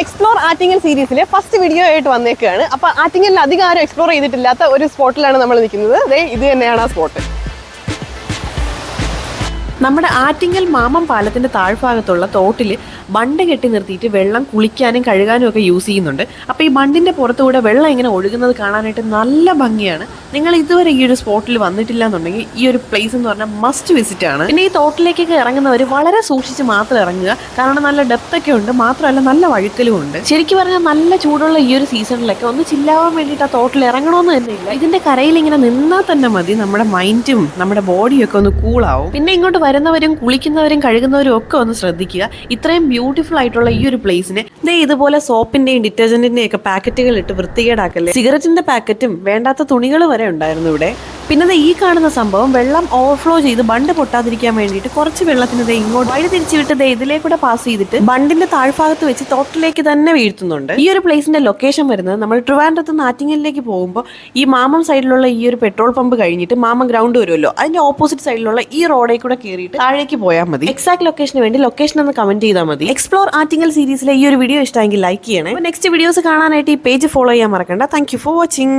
Explore Attingal സീരീസിലെ first video ആയിട്ട് വന്നേക്കാണ്. അപ്പോൾ ആറ്റിങ്ങലിൽ അധികം ആരും എക്സ്പ്ലോർ ചെയ്തിട്ടില്ലാത്ത ഒരു സ്പോട്ടിലാണ് നമ്മൾ നിൽക്കുന്നത്. ദേ ഇത് തന്നെയാണ് ആ സ്പോട്ട് നമ്മുടെ ആറ്റിങ്ങൽ മാമം പാലത്തിന്റെ താഴ്ഭാഗത്തുള്ള തോട്ടിൽ ബണ്ട് കെട്ടി നിർത്തിയിട്ട് വെള്ളം കുളിക്കാനും കഴുകാനും ഒക്കെ യൂസ് ചെയ്യുന്നുണ്ട്. അപ്പോൾ ഈ ബണ്ടിന്റെ പുറത്തുകൂടെ വെള്ളം ഇങ്ങനെ ഒഴുകുന്നത് കാണാനായിട്ട് നല്ല ഭംഗിയാണ്. നിങ്ങൾ ഇതുവരെ ഈ ഒരു സ്പോട്ടിൽ വന്നിട്ടില്ല എന്നുണ്ടെങ്കിൽ ഈ ഒരു പ്ലേസ് എന്ന് പറഞ്ഞാൽ മസ്റ്റ് വിസിറ്റ് ആണ്. പിന്നെ ഈ തോട്ടിലേക്കൊക്കെ ഇറങ്ങുന്നവർ വളരെ സൂക്ഷിച്ച് മാത്രം ഇറങ്ങുക. കാരണം നല്ല ഡെപ്ത് ഒക്കെ ഉണ്ട് മാത്രമല്ല നല്ല വഴുക്കലും ഉണ്ട്. ശരിക്കും പറഞ്ഞാൽ നല്ല ചൂടുള്ള ഈ ഒരു സീസണിലൊക്കെ ഒന്ന് ചില്ലാവാൻ വേണ്ടിയിട്ട് ആ തോട്ടിൽ ഇറങ്ങണമെന്ന് തന്നെ ഇതിന്റെ കരയിൽ ഇങ്ങനെ നിന്നാൽ തന്നെ മതി. നമ്മുടെ മൈൻഡും നമ്മുടെ ബോഡിയും ഒക്കെ ഒന്ന് കൂളാവും പിന്നെ ഇങ്ങോട്ട് വരുന്നവരും കുളിക്കുന്നവരും കഴുകുന്നവരും ഒക്കെ ഒന്ന് ശ്രദ്ധിക്കുക. ഇത്രയും ബ്യൂട്ടിഫുൾ ആയിട്ടുള്ള ഈ ഒരു പ്ലേസിനെ ദേ ഇതുപോലെ സോപ്പിന്റെയും ഡിറ്റർജന്റിന്റെയും ഒക്കെ പാക്കറ്റുകൾ ഇട്ട് വൃത്തികേടാക്കല്ലേ? സിഗരറ്റിന്റെ പാക്കറ്റും വേണ്ടാത്ത തുണികൾ വരെ ഉണ്ടായിരുന്നു ഇവിടെ. പിന്നെ ഈ കാണുന്ന സംഭവം വെള്ളം ഓവർഫ്ലോ ചെയ്ത് ബണ്ട് പൊട്ടാതിരിക്കാൻ വേണ്ടിയിട്ട് കുറച്ച് വെള്ളത്തിന് ദേ ഇങ്ങോട്ട് വഴി തിരിച്ചു വിട്ട് ദേ ഇതിലേക്കൂടെ പാസ് ചെയ്തിട്ട് ബണ്ടിന്റെ താഴ്ഭാഗത്ത് വെച്ച് തോട്ടിലേക്ക് തന്നെ വീഴ്ത്തുന്നുണ്ട്. ഈ ഒരു പ്ലേസിന്റെ ലൊക്കേഷൻ വരുന്നത് നമ്മൾ ട്രിവാൻഡ്രത്ത് നിന്ന് ആറ്റിങ്ങലിലേക്ക് പോകുമ്പോൾ ഈ മാമം സൈഡിലുള്ള ഈ ഒരു പെട്രോൾ പമ്പ് കഴിഞ്ഞിട്ട് മാമം ഗ്രൗണ്ട് വരുമല്ലോ. അതിന്റെ ഓപ്പോസിറ്റ് സൈഡിലുള്ള ഈ റോഡിൽ കൂടെ കയറിയിട്ട് താഴേക്ക് പോയാൽ മതി. എക്സാക്ട് ലൊക്കേഷന് വേണ്ടി ലൊക്കേഷൻ ഒന്ന് കമന്റ് ചെയ്താൽ മതി. എക്സ്പ്ലോർ ആറ്റിങ്ങൽ സീരീസിലെ ഈ ഒരു വീഡിയോ ഇഷ്ടമെങ്കിൽ ലൈക്ക് ചെയ്യണേ. നെക്സ്റ്റ് വീഡിയോസ് കാണാനായിട്ട് ഈ പേജ് ഫോളോ ചെയ്യാൻ മറക്കണ്ട. Thank for watching